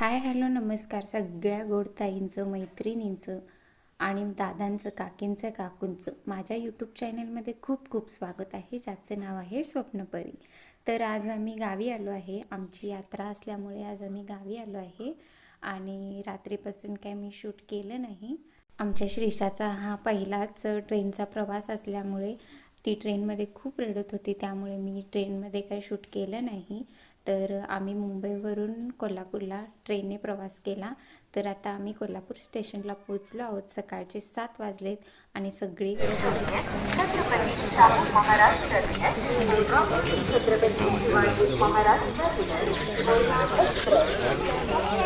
Hi hello नमस्कार. सगळ्या गोड ताईंचं मैत्रिणींचं आणि दादांचं काकींचं काकूंचं माझ्या यूट्यूब चॅनलमध्ये खूप खूप स्वागत आहे. ज्याचं नाव आहे स्वप्नपरी. तर आज आम्ही गावी आलो आहे. आमची यात्रा असल्यामुळे आज आम्ही गावी आलो आहे आणि रात्रीपासून काय मी शूट केलं नाही. आमच्या श्रीषाचा हा पहिलाच ट्रेनचा प्रवास असल्यामुळे ती ट्रेनमध्ये खूप रडत होती. त्यामुळे मी ट्रेनमध्ये काही शूट केलं नाही. तर आम्ही मुंबईवरून कोल्हापूरला ट्रेनने प्रवास केला. तर आता आम्ही कोल्हापूर स्टेशनला पोचलो आहोत. सकाळचे सात वाजलेत आणि सगळी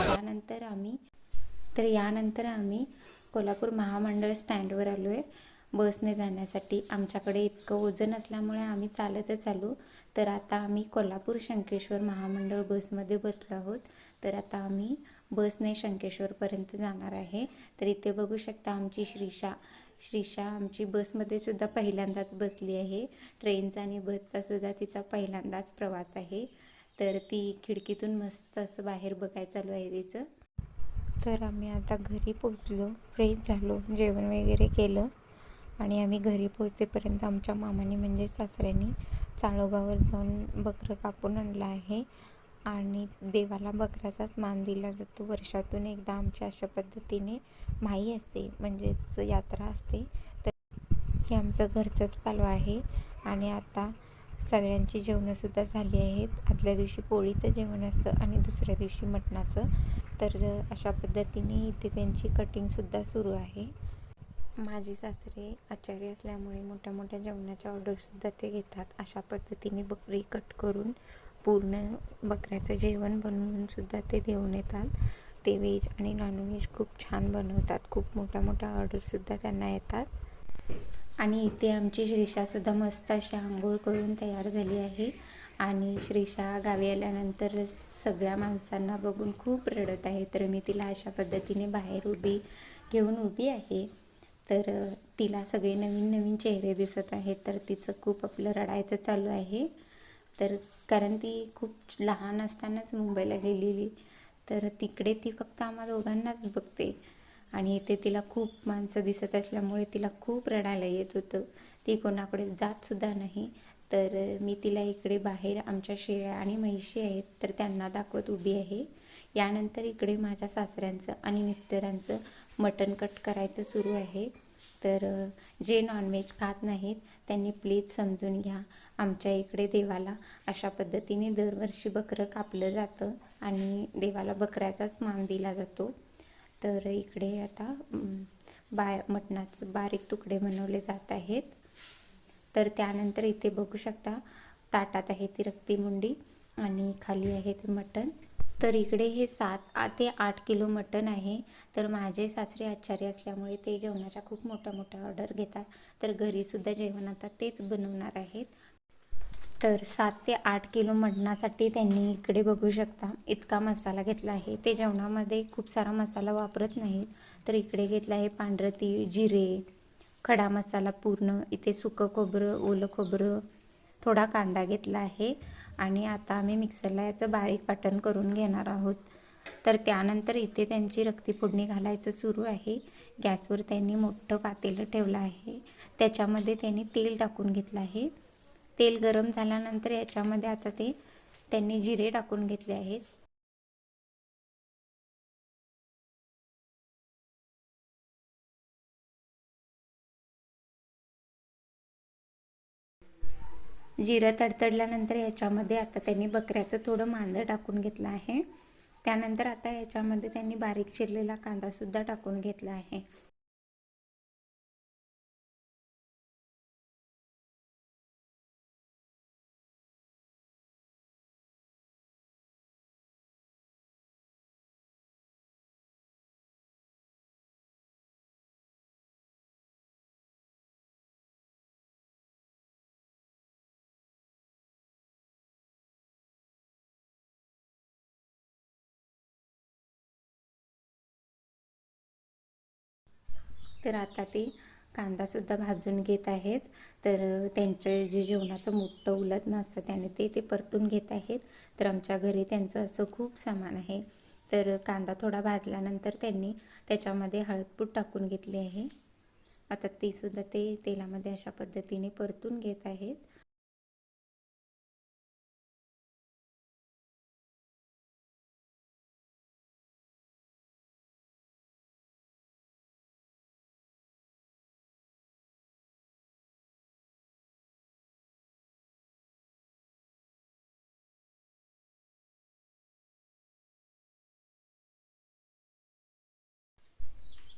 यानंतर आम्ही तर यानंतर आम्ही कोल्हापूर महामंडळ स्टँडवर आलो आहे बसने जाण्यासाठी आमच्याकडे इतकं वजन असल्यामुळे आम्ही चालतच आलो. तर आता आम्ही कोल्हापूर शंकेश्वर महामंडळ बसमध्ये बसलो आहोत. तर आता आम्ही बसने शंकेश्वरपर्यंत जाणार आहे. तर इथे बघू शकता आमची श्रीषा श्रीषा आमची बसमध्ये सुद्धा पहिल्यांदाच बसली आहे. ट्रेनचा आणि बसचा सुद्धा तिचा पहिल्यांदाच प्रवास आहे. तर ती खिडकीतून मस्त असं बाहेर बघायला चालू आहे तिचं. तर आम्ही आता घरी पोचलो फ्रेश झालो. जेवण वगैरे केलं. आणि आम्ही घरी पोहोचेपर्यंत आमच्या मामाने म्हणजे सासऱ्यांनी चाळोबावर जाऊन बकरं कापून आणलं आहे. आणि देवाला बकऱ्याचाच मान दिला जातो. वर्षातून एकदा आमच्या अशा पद्धतीने माई असते म्हणजेच यात्रा असते. तर हे आमचं घरचंच पालव आहे. आणि आता सगळ्यांची जेवणंसुद्धा झाली आहेत. आदल्या दिवशी पोळीचं जेवण असतं आणि दुसऱ्या दिवशी मटणाचं. तर अशा पद्धतीने इथे त्यांची कटिंगसुद्धा सुरू आहे. माझे सासरे आचार्य असल्यामुळे मोठ्या मोठ्या जेवणाच्या ऑर्डरसुद्धा ते घेतात. अशा पद्धतीने बकरी कट करून पूर्ण बकऱ्याचं जेवण बनवूनसुद्धा ते देऊन येतात. ते व्हेज आणि नॉनव्हेज खूप छान बनवतात. खूप मोठ्या मोठ्या ऑर्डरसुद्धा त्यांना येतात. आणि इथे आमची श्रीषासुद्धा मस्त अशी आंघोळ करून तयार झाली आहे. आणि श्रीषा गावी आल्यानंतर सगळ्या माणसांना बघून खूप रडत आहे. तर मी तिला अशा पद्धतीने बाहेर उभी घेऊन उभी आहे. तर तिला सगळे नवीन नवीन चेहरे दिसत आहेत तर तिचं खूप आपलं रडायचं चालू आहे. तर कारण ती खूप लहान असतानाच मुंबईला गेलेली तर तिकडे ती फक्त आम्हा दोघांनाच बघते. आणि इथे तिला खूप माणसं दिसत असल्यामुळे तिला खूप रडायला येत होतं. ती कोणाकडे जातसुद्धा नाही. तर मी तिला इकडे बाहेर आमच्या शेळ्या आणि म्हैशी आहेत तर त्यांना दाखवत उभी आहे. यानंतर इकडे माझ्या सासऱ्यांचं आणि मिस्टरांचं मटण कट करायचं सुरू आहे. तर जे नॉनव्हेज खात नाहीत त्यांनी प्लीज समजून घ्या. आमच्या इकडे देवाला अशा पद्धतीने दरवर्षी बकरं कापलं जातं आणि देवाला बकऱ्याचाच मान दिला जातो. तर इकडे आता बा मटणाचं बारीक तुकडे बनवले जात आहेत. तर त्यानंतर इथे बघू शकता ताटात आहे ती रक्तीमुंडी आणि खाली आहे ते मटण. तर इकडे हे सात ते आठ किलो मटण आहे. तर माझे सासरे आचार्य असल्यामुळे ते जेवणाच्या खूप मोठ्या मोठ्या ऑर्डर घेतात. तर घरीसुद्धा जेवण आता तेच बनवणार आहेत. तर सात ते आठ किलो मटणासाठी त्यांनी इकडे बघू शकता इतका मसाला घेतला आहे. ते जेवणामध्ये खूप सारा मसाला वापरत नाहीत. तर इकडे घेतला आहे पांढरं तीळ जिरे खडा मसाला पूर्ण इथे सुकं खोबरं ओलं खोबरं थोडा कांदा घेतला आहे. आणि आता आम्ही मिक्सरला याचं बारीक वाटण करून घेणार आहोत. तर त्यानंतर इथे त्यांची रक्ती फोडणी घालायचं सुरू आहे. गॅसवर त्यांनी मोठं पातेलं ठेवलं आहे. त्याच्यामध्ये त्यांनी तेल टाकून घेतलं आहे. तेल गरम झाल्यानंतर याच्यामध्ये आता ते त्यांनी जिरे टाकून घेतले आहेत. जिरं तडतडल्यानंतर याच्यामध्ये आता त्यांनी बकऱ्याचं थोडं मांदं टाकून घेतलं आहे. त्यानंतर आता याच्यामध्ये त्यांनी बारीक चिरलेला कांदासुद्धा टाकून घेतला आहे. तर आता ते कांदासुद्धा भाजून घेत आहेत. तर त्यांचं जे जेवणाचं मोठं उलटणं असतं त्याने ते ते परतून घेत आहेत. तर आमच्या घरी त्यांचं असं खूप सामान आहे. तर कांदा थोडा भाजल्यानंतर त्यांनी त्याच्यामध्ये हळदपूड टाकून घेतली आहे. आता तीसुद्धा ते तेलामध्ये अशा पद्धतीने परतून घेत आहेत.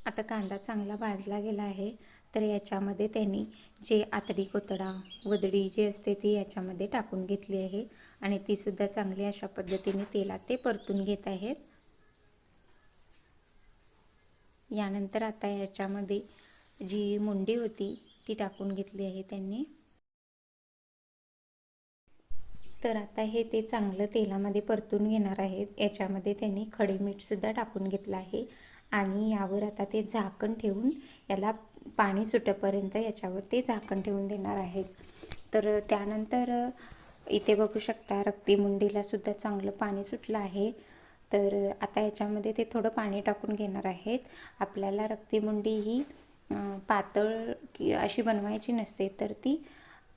आता कांदा चांगला भाजला गेला आहे तर याच्यामध्ये त्यांनी जे आतडी कोतडा वदडी जी असते ती याच्यामध्ये टाकून घेतली आहे आणि तीसुद्धा चांगली अशा पद्धतीने तेलात ते परतून घेत आहेत. यानंतर आता याच्यामध्ये जी मुंडी होती ती टाकून घेतली आहे त्यांनी. तर आता हे ते चांगलं तेलामध्ये परतून घेणार आहेत. याच्यामध्ये त्यांनी खडे मीठसुद्धा टाकून घेतलं आहे. आणि यावर आता ते झाकण ठेवून याला पाणी सुटेपर्यंत याच्यावर ते झाकण ठेवून देणार आहेत तर त्यानंतर इथे बघू शकता रक्तीमुंडीला सुद्धा चांगलं पाणी सुटलं आहे. तर आता याच्यामध्ये ते थोडं पाणी टाकून घेणार आहेत. आपल्याला रक्तीमुंडी ही पातळ की अशी बनवायची नसते तर ती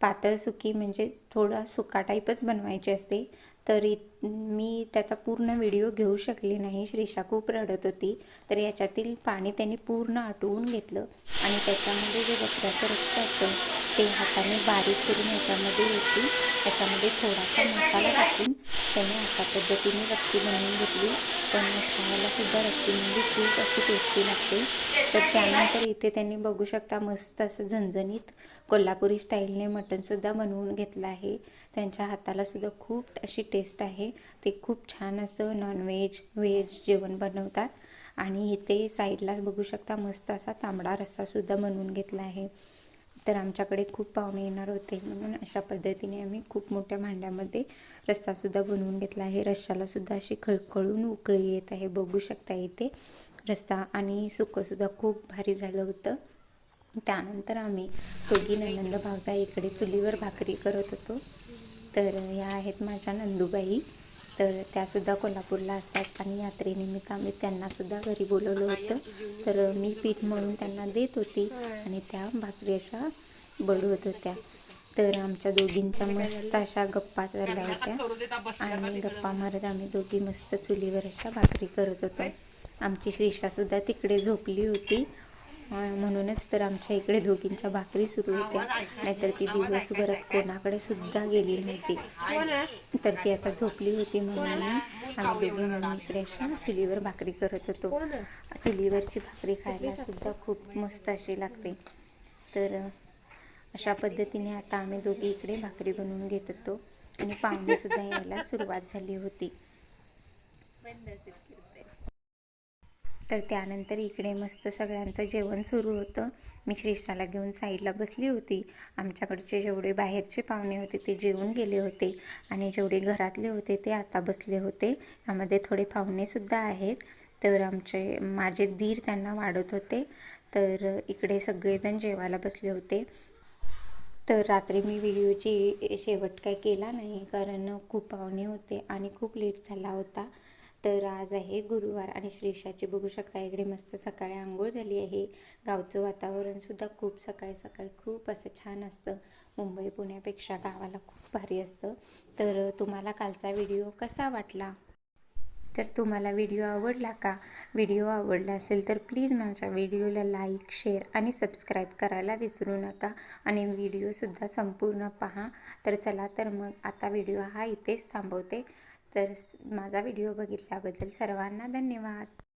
पातळ सुकी म्हणजे थोडा सुका टाईपच बनवायची असते. तरी मी त्याचा पूर्ण व्हिडिओ घेऊ शकले नाही. श्रीषा खूप रडत होती. तर याच्यातील पाणी त्यांनी पूर्ण आटवून घेतलं. आणि त्याच्यामध्ये जे बकऱ्याचं रक्त असतं ते हाताने बारीक करून याच्यामध्ये होती त्याच्यामध्ये थोडासा मसाला टाकून त्याने अशा पद्धतीने रक्ती बनवून घेतली. पण खायला सुद्धा रक्ती म्हणजे खूप अशी टेस्टी लागते. तर त्यानंतर इथे त्यांनी बघू शकता मस्त असं झणझणीत कोल्हापुरी स्टाईलने मटणसुद्धा बनवून घेतलं आहे. त्यांच्या हाताला सुद्धा खूप अशी टेस्ट आहे. ते खूप छान असं नॉनव्हेज व्हेज जेवण बनवतात. आणि इथे साईडला बघू शकता मस्त असा तांबडा रस्सासुद्धा बनवून घेतला आहे. तर आमच्याकडे खूप पाहुणे येणार होते म्हणून अशा पद्धतीने आम्ही खूप मोठ्या भांड्यामध्ये रस्सासुद्धा बनवून घेतला आहे. रश्शालासुद्धा अशी खळखळून उकळी येत आहे. बघू शकता इथे रस्सा आणि सुकंसुद्धा खूप भारी झालं होतं. त्यानंतर आम्ही दोघी नंद भावता इकडे चुलीवर भाकरी करत होतो. तर ह्या आहेत माझ्या नंदूबाई. तर त्यासुद्धा कोल्हापूरला असतात आणि यात्रेनिमित्त आम्ही त्यांनासुद्धा घरी बोलवलं होतं. तर मी पीठ म्हणून त्यांना देत होती आणि त्या भाकरी अशा बडवत होत्या. तर आमच्या दोघींच्या मस्त अशा गप्पा चालल्या होत्या. आणि गप्पा मारत आम्ही दोघी मस्त चुलीवर अशा भाकरी करत होतो. आमची श्रीषासुद्धा तिकडे झोपली होती. म्हणूनच तर आमच्या इकडे दोघींच्या भाकरी सुरू होत्या. नाहीतर ती दिवसभरात कोणाकडे सुद्धा गेली नव्हती. तर ती आता झोपली होती म्हणून आम्ही दोघी म्हणून इकडे चुलीवर भाकरी करत होतो. चुलीवरची भाकरी खायला सुद्धा खूप मस्त अशी लागते. तर अशा पद्धतीने आता आम्ही दोघी इकडे भाकरी बनवून घेत होतो. आणि पाहुणे सुद्धा यायला सुरुवात झाली होती. तर त्यानंतर इकडे मस्त सगळ्यांचं जेवण सुरू होतं. मी श्रेष्ठाला घेऊन साईडला बसली होती. आमच्याकडचे जेवढे बाहेरचे पाहुणे होते ते जेवून गेले होते आणि जेवढे घरातले होते ते आता बसले होते. यामध्ये थोडे पाहुणेसुद्धा आहेत. तर आमचे माझे दीर त्यांना वाढत होते. तर इकडे सगळेजण जेवायला बसले होते. तर रात्री मी व्हिडिओची शेवट काय केला नाही कारण खूप पाहुणे होते आणि खूप लेट झाला होता. तर आज आहे गुरुवार आणि श्रीषाची बघू शकता इकडे मस्त सकाळी आंघोळ झाली आहे. गावचं वातावरणसुद्धा खूप सकाळी सकाळी खूप असं छान असतं. मुंबई पुण्यापेक्षा गावाला खूप भारी असतं. तर तुम्हाला कालचा व्हिडिओ कसा वाटला? तर तुम्हाला व्हिडिओ आवडला का? व्हिडिओ आवडला असेल तर प्लीज माझ्या व्हिडिओला लाईक शेअर आणि सबस्क्राईब करायला विसरू नका. आणि व्हिडिओसुद्धा संपूर्ण पहा. तर चला तर मग आता व्हिडिओ हा इथेच थांबवते. तर माझा व्हिडिओ बघितल्याबद्दल सर्वांना धन्यवाद.